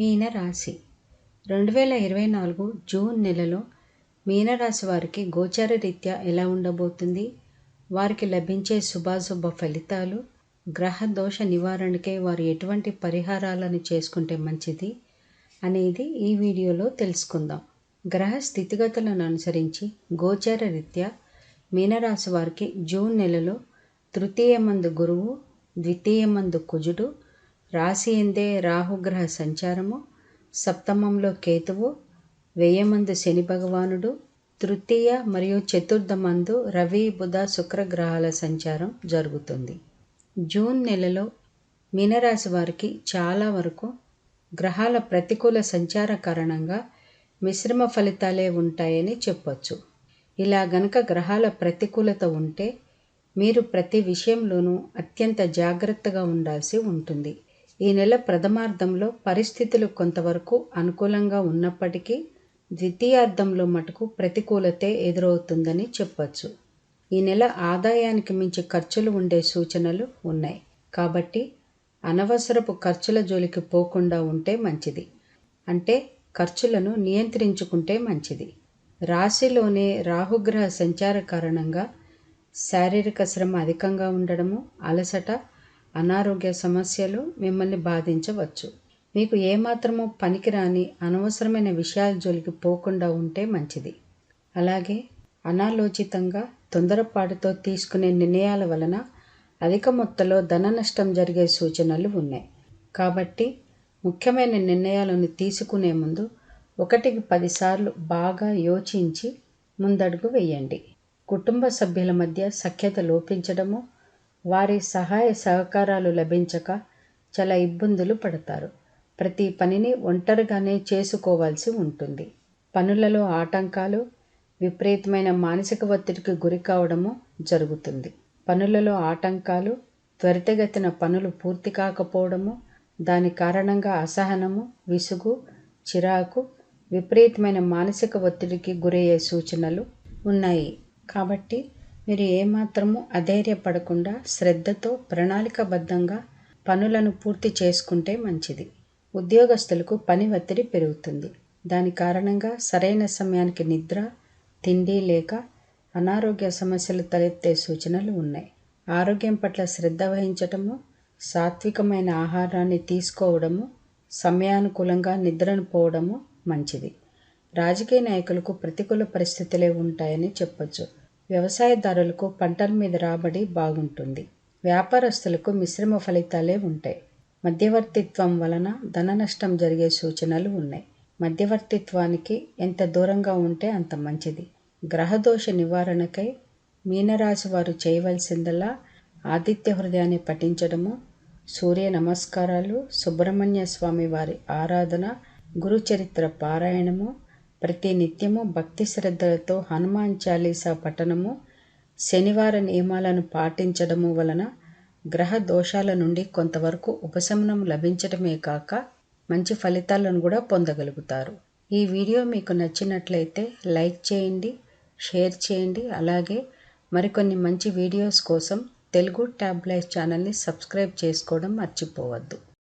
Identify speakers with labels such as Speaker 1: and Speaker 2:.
Speaker 1: మీనరాశి. రెండు వేల ఇరవై నాలుగు జూన్ నెలలో మీనరాశి వారికి గోచార రీత్యా ఎలా ఉండబోతుంది? వారికి లభించే శుభాశుభ ఫలితాలు గ్రహ దోష నివారణకై వారు ఎటువంటి పరిహారాలను చేసుకుంటే మంచిది అనేది ఈ వీడియోలో తెలుసుకుందాం. గ్రహ స్థితిగతులను అనుసరించి గోచార రీత్యా మీనరాశి వారికి జూన్ నెలలో తృతీయ మందు గురువు ద్వితీయ మందు కుజుడు రాశియందే రాహుగ్రహ సంచారము సప్తమంలో కేతువు వెయ్యమందు శని భగవానుడు తృతీయ మరియు చతుర్థ మందు రవి బుధ శుక్ర గ్రహాల సంచారం జరుగుతుంది. జూన్ నెలలో మీనరాశి వారికి చాలా వరకు గ్రహాల ప్రతికూల సంచార కారణంగా మిశ్రమ ఫలితాలే ఉంటాయని చెప్పొచ్చు. ఇలా గనక గ్రహాల ప్రతికూలత ఉంటే మీరు ప్రతి విషయంలోనూ అత్యంత జాగ్రత్తగా ఉండాల్సి ఉంటుంది. ఈ నెల ప్రథమార్థంలో పరిస్థితులు కొంతవరకు అనుకూలంగా ఉన్నప్పటికీ ద్వితీయార్థంలో మటుకు ప్రతికూలతే ఎదురవుతుందని చెప్పచ్చు. ఈ నెల ఆదాయానికి మించి ఖర్చులు ఉండే సూచనలు ఉన్నాయి. కాబట్టి అనవసరపు ఖర్చుల జోలికి పోకుండా ఉంటే మంచిది. అంటే ఖర్చులను నియంత్రించుకుంటే మంచిది. రాశిలోనే రాహుగ్రహ సంచార కారణంగా శారీరక శ్రమ అధికంగా ఉండడము అలసట అనారోగ్య సమస్యలు మిమ్మల్ని బాధించవచ్చు. మీకు ఏమాత్రమూ పనికిరాని అనవసరమైన విషయాల జోలికి పోకుండా ఉంటే మంచిది. అలాగే అనాలోచితంగా తొందరపాటుతో తీసుకునే నిర్ణయాల వలన అధిక మొత్తంలో ధన నష్టం జరిగే సూచనలు ఉన్నాయి. కాబట్టి ముఖ్యమైన నిర్ణయాలను తీసుకునే ముందు ఒకటికి పదిసార్లు బాగా యోచించి ముందడుగు వేయండి. కుటుంబ సభ్యుల మధ్య సఖ్యత లోపించడము వారి సహాయ సహకారాలు లభించక చాలా ఇబ్బందులు పడతారు. ప్రతి పనిని ఒంటరిగానే చేసుకోవాల్సి ఉంటుంది. పనులలో ఆటంకాలు విపరీతమైన మానసిక ఒత్తిడికి గురి కావడము జరుగుతుంది. పనులలో ఆటంకాలు త్వరితగతిన పనులు పూర్తి కాకపోవడము దాని కారణంగా అసహనము విసుగు చిరాకు విపరీతమైన మానసిక ఒత్తిడికి గురయ్యే సూచనలు ఉన్నాయి. కాబట్టి మీరు ఏమాత్రము అధైర్యపడకుండా శ్రద్ధతో ప్రణాళికబద్ధంగా పనులను పూర్తి చేసుకుంటే మంచిది. ఉద్యోగస్తులకు పని ఒత్తిడి పెరుగుతుంది. దాని కారణంగా సరైన సమయానికి నిద్ర తిండి లేక అనారోగ్య సమస్యలు తలెత్తే సూచనలు ఉన్నాయి. ఆరోగ్యం పట్ల శ్రద్ధ వహించటము సాత్వికమైన ఆహారాన్ని తీసుకోవడము సమయానుకూలంగా నిద్రను పోవడము మంచిది. రాజకీయ నాయకులకు ప్రతికూల పరిస్థితులే ఉంటాయని చెప్పొచ్చు. వ్యవసాయదారులకు పంటల మీద రాబడి బాగుంటుంది. వ్యాపారస్తులకు మిశ్రమ ఫలితాలే ఉంటాయి. మధ్యవర్తిత్వం వలన ధన నష్టం జరిగే సూచనలు ఉన్నాయి. మధ్యవర్తిత్వానికి ఎంత దూరంగా ఉంటే అంత మంచిది. గ్రహదోష నివారణకై మీనరాశి వారు చేయవలసిందల్లా ఆదిత్య హృదయాన్ని పఠించడము సూర్య నమస్కారాలు సుబ్రహ్మణ్య స్వామి వారి ఆరాధన గురుచరిత్ర పారాయణము ప్రతి నిత్యము భక్తి శ్రద్ధలతో హనుమాన్ చాలీసా పఠనము శనివార నియమాలను పాటించడము వలన గ్రహ దోషాల నుండి కొంతవరకు ఉపశమనం లభించడమే కాక మంచి ఫలితాలను కూడా పొందగలుగుతారు. ఈ వీడియో మీకు నచ్చినట్లయితే లైక్ చేయండి షేర్ చేయండి అలాగే మరికొన్ని మంచి వీడియోస్ కోసం తెలుగు ట్యాబ్లైట్ ఛానల్ని సబ్స్క్రైబ్ చేసుకోవడం మర్చిపోవద్దు.